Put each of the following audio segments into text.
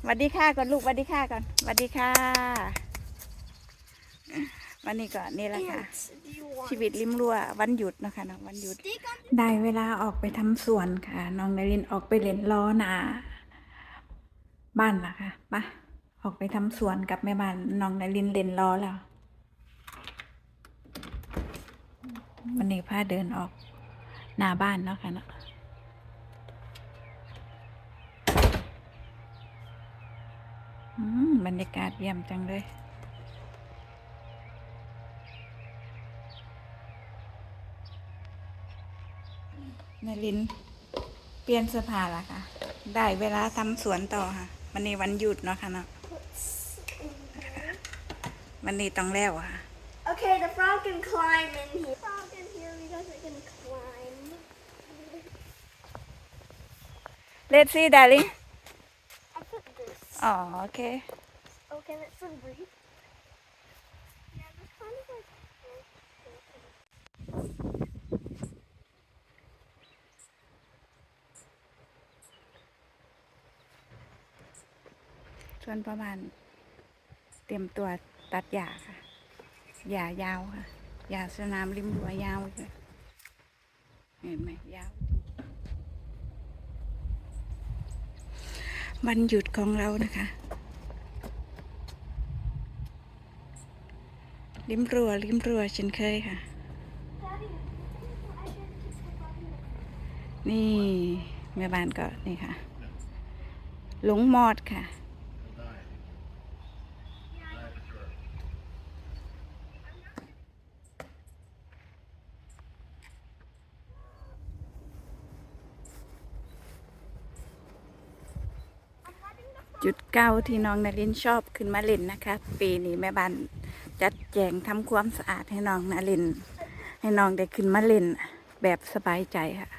สวัสดีค่ะก่อนลูกสวัสดีค่ะก่อนสวัสดีค่ะ วันนี้ก็นี่แหละค่ะ Ants, do you want ชีวิตริมรั้ววันหยุดเนาะคะเนาะวันหยุด stick on ได้เวลาออกไปทำสวนค่ะ น้องนรินออกไปเล่นล้อหนาบ้านละค่ะไปะออกไปทำสวนกับแม่บ้านน้องนรินเล่นล้อแล้ววันนี้พาเดินออกหน้าบ้านเนาะค่ะเนาะอืม บรรยากาศเยี่ยมจังเลยนารินเปลี่ยนเสื้อผ้าละค่ะ ได้เวลาทำสวนต่อค่ะวันนี้วันหยุดเนาะค่ะเนาะวันนี้ต้องแล้วค่ะ Okay, the frog can climb in here. Frog in here because it can climb. Let's see darling I put Okay, let's some breathe. Yeah, this kind of like. ส่วนประมาณ เตรียมตัวตัดหญ้าค่ะหญ้ายาวค่ะหญ้าสนามริมรั้วยาวเลยเห็นไหมยาววันหยุดของเรานะคะ ริมรัวริมรัวเช่นเคยค่ะ นี่แม่บ้านก็นี่ค่ะ หลงมอดค่ะ จุดเก้าที่น้องนารินชอบขึ้นมาเล่นนะคะ ปีนี้แม่บ้าน จัดแจงทำความสะอาดให้น้องนารินให้น้องได้ขึ้นมาเล่น แบบสบายใจค่ะ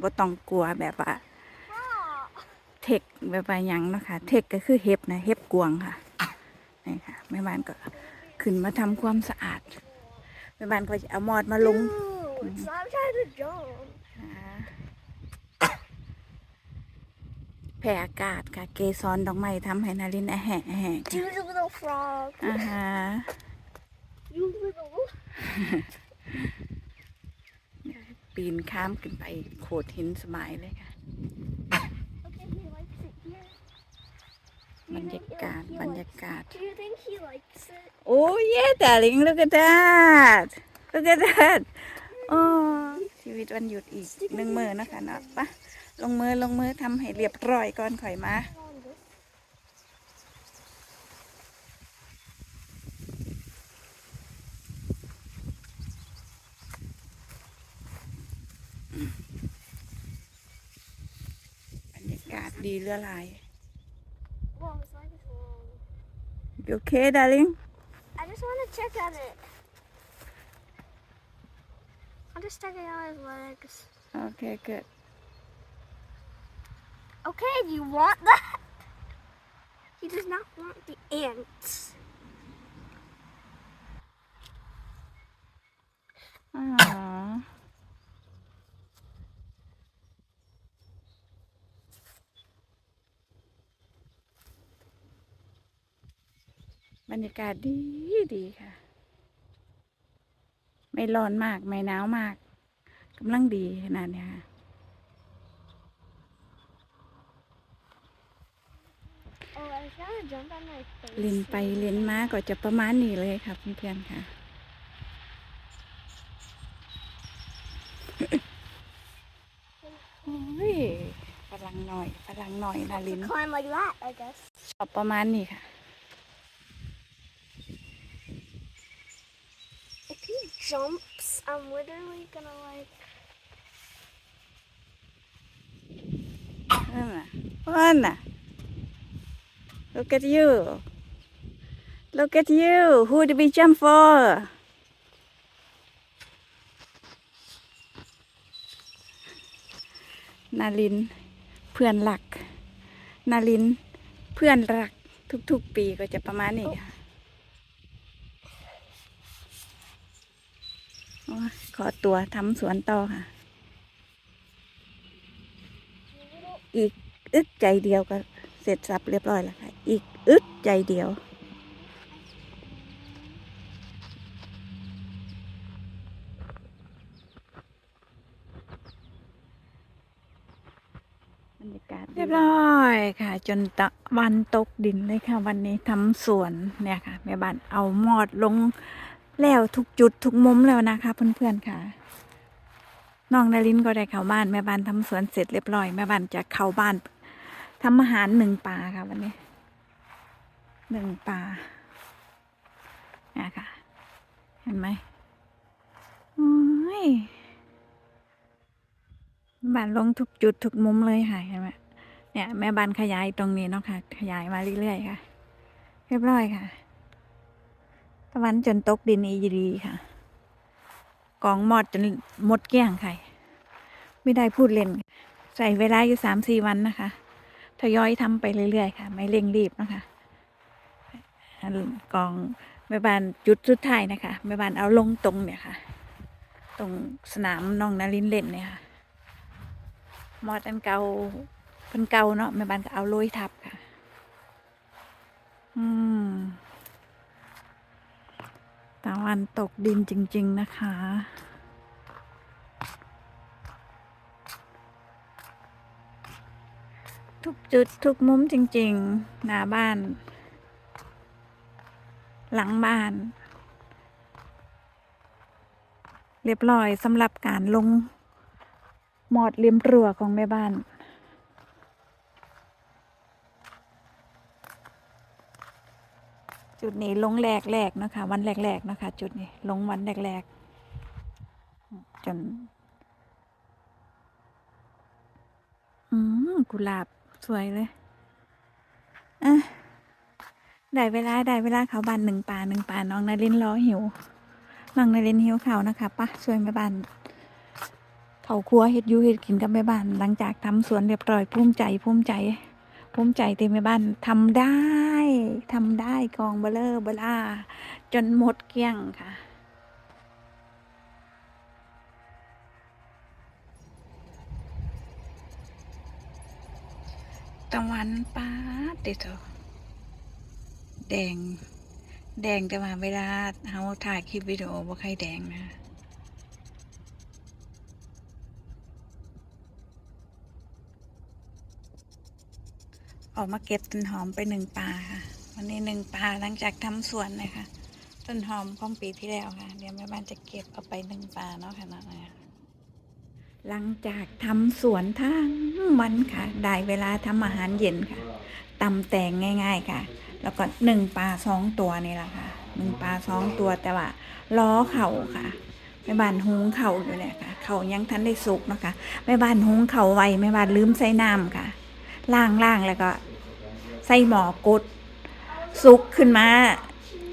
บ่ต้องกลัวแบบว่า Ah, เทคแบบว่าหยังเนาะค่ะเทคก็คือเห็บนะเห็บกวงค่ะนี่ค่ะแม่บ้านก็ขึ้นมาทำความสะอาดแม่บ้านก็จะเอามอดมาลง dude, stop trying to jump. แผ่อากาศค่ะ เกสรดอกไม้ทำให้นารินแอะแหะแอะแหะ You little frog. อ่าฮะ You little. ปีนข้ามขึ้นไปโขดหินสบายเลยค่ะ Okay, he likes it here. บรรยากาศ he บรร likes- ยากาศ Do you think he likes it? โอ้เย่แต่ลิง look at that look at that โอ้ชีวิตวันหยุดอีกหนึ่งมือนะคะเนาะปะลงมือลงมือทำให้เรียบร้อยก่อนข่อยมา ดีเรือหลาย Whoa, his leg is long. You okay darling I just want to check on it. I'm just checking out his legs. Okay good Okay, do you want that? He does not want the ants. บบรรยากาศดีดีค่ะ ไม่ร้อนมาก ไม่หนาวมากกำลังดีขนาดเนี้ยค่ะ Oh, I was trying to jump on my face. เล่นไปเล่นมาก็จะประมาณนี้เลยค่ะเพื่อนๆค่ะ โอ้ยพลังหน่อยพลังหน่อยนาลิน Climb like that, I guess. ชอบประมาณนี้ค่ะ jumps, I'm literally gonna like. นั่นน่ะนั่นน่ะ look at you look at you who did we jump for นาลินเพื่อนหลัก นาลิน เพื่อนรัก ทุกๆ ปีก็จะประมาณนี้ค่ะโอ้ย ขอตัวทำสวนต่อค่ะ อีกอึกใจเดียวก็เสร็จสับเรียบร้อยแล้วค่ะ อีกอึดใจเดียวบรรยากาศเรียบร้อยค่ะ จนตะวันตกดินเลยค่ะ วันนี้ทำสวนเนี่ยค่ะแม่บ้านเอาหมอดลง แล้วทุกจุดทุกมุมแล้วนะคะเพื่อนๆค่ะน้องนารินก็ได้เข้าบ้านแม่บ้านทำสวนเสร็จเรียบร้อยแม่บ้านจะเข้าบ้านทำอาหารหนึ่งปลาค่ะวันนี้หนึ่งปลาเนี่ยค่ะ เห็นไหมโอ้ยบ้านลงทุกจุดทุกมุมเลยค่ะเห็นไหมเนี่ยแม่บ้านขยายตรงนี้เนาะค่ะ ขยายมาเรื่อยๆค่ะ เรียบร้อยค่ะ ตะวันจนตกดินอีดีค่ะ กองหมอดจนหมดเกลี้ยงไข่ไม่ได้พูดเล่น ใส่เวลาอยู่สามสี่วันนะคะทยอยทำไปเรื่อยๆค่ะ ไม่เร่งรีบนะคะกองแม่บ้านจุดสุดท้ายนะคะแม่บ้านเอาลงตรงเนี่ยค่ะ ตรงสนามน้องนารินเล่นเนี่ยค่ะมอดอันเก่าเป็นเก่าเนาะแม่บ้านก็เอาโรยทับค่ะ อืม ตะวันตกดินจริง ๆ นะคะ ทุกจุดทุกมุมจริง ๆ หน้าบ้าน หลังบ้าน เรียบร้อยสำหรับการลงหมอดเลียมรัวของแม่บ้าน จุดนี้ลงแรกแรกนะคะวันแรกแรกนะคะ จุดนี้ลงวันแรกแรกจน อืมกุหลาบสวยเลยอะได้เวลาได้เวลาเขาบานหนึ่งป่าหนึ่งป่าน้องนารินรอหิวน้องนารินหิวเขานะคะปะช่วยแม่บ้านเขาครัวเฮ็ดยูเฮ็ดกินกับแม่บ้าน หลังจากทำสวนเรียบร้อยภูมิใจภูมิใจภูมิใจที่แม่บ้านทำได้ ทำได้กองเบลเลอร์เบล่าจนหมดเกลี้ยงค่ะ ตะวันป้าเด็ดเถอะแดง แดงแต่ว่าเวลาเฮาถ่ายคลิปวิดีโอบ่ค่อยแดงนะออกมาเก็บต้นหอมไปหนึ่งปลาค่ะ วันนี้หนึ่งปลาหลังจากทำสวนเลยค่ะต้นหอมของปีที่แล้วค่ะ เดี๋ยวแม่บ้านจะเก็บเอาไปหนึ่งปลาเนาะค่ะนาะเนี่ยหลังจากทำสวนทั้งวันค่ะ ได้เวลาทำอาหารเย็นค่ะตำแตงง่าย ๆค่ะ แล้วก็หนึ่งปลาสองตัวนี่แหละค่ะหนึ่งปลาสองตัวแต่ว่าล้อเข่าค่ะแม่บ้านหุงเข่าอยู่เนี่ยค่ะเข่ายังทันได้สุกนะคะแม่บ้านหุงเข่าไวแม่บ้านลืมใส่น้ำค่ะล่างล่างแล้วก็ ใส่หมอกด ซุกขึ้นมา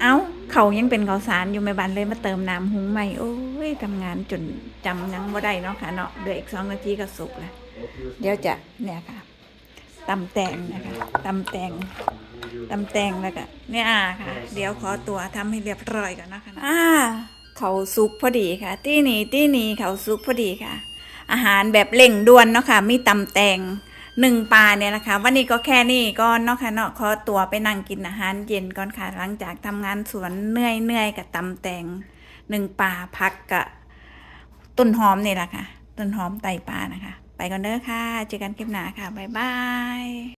เอ้า เขายังเป็นข้าวสารอยู่ไม่บันเลยมาเติมน้ำหุงใหม่ โอ้ยทำงานจนจำยังว่าได้เนาะค่ะเนาะเดืออีกสองนาทีก็สุกแล้วเดี๋ยวจะเนี่ยค่ะตำแตงนะคะตำแตงตำแตงแล้วก็เนี่ยอ่าค่ะ เดี๋ยวขอตัวทำให้เรียบร้อยก่อนนะคะอ่าเขาสุกพอดีค่ะ ที่นี่ที่นี่เขาสุกพอดีค่ะ อาหารแบบเร่งด่วนเนาะค่ะมีตำแตง หนึ่งปลาเนี่ยนะคะ วันนี้ก็แค่นี้ก็นเนาะค่ะเนาะขอตัวไปนั่งกินอาหารเย็นก่อนค่ะ หลังจากทำงานสวนเหนื่อยเหนื่อยกับตำแตงหนึ่งปลาพักกับต้นหอมนี่แหละค่ะ ต้นหอมไตปลานะคะ ไปก่อนเด้อค่ะ เจอกันคลิปหน้าค่ะบ๊ายบาย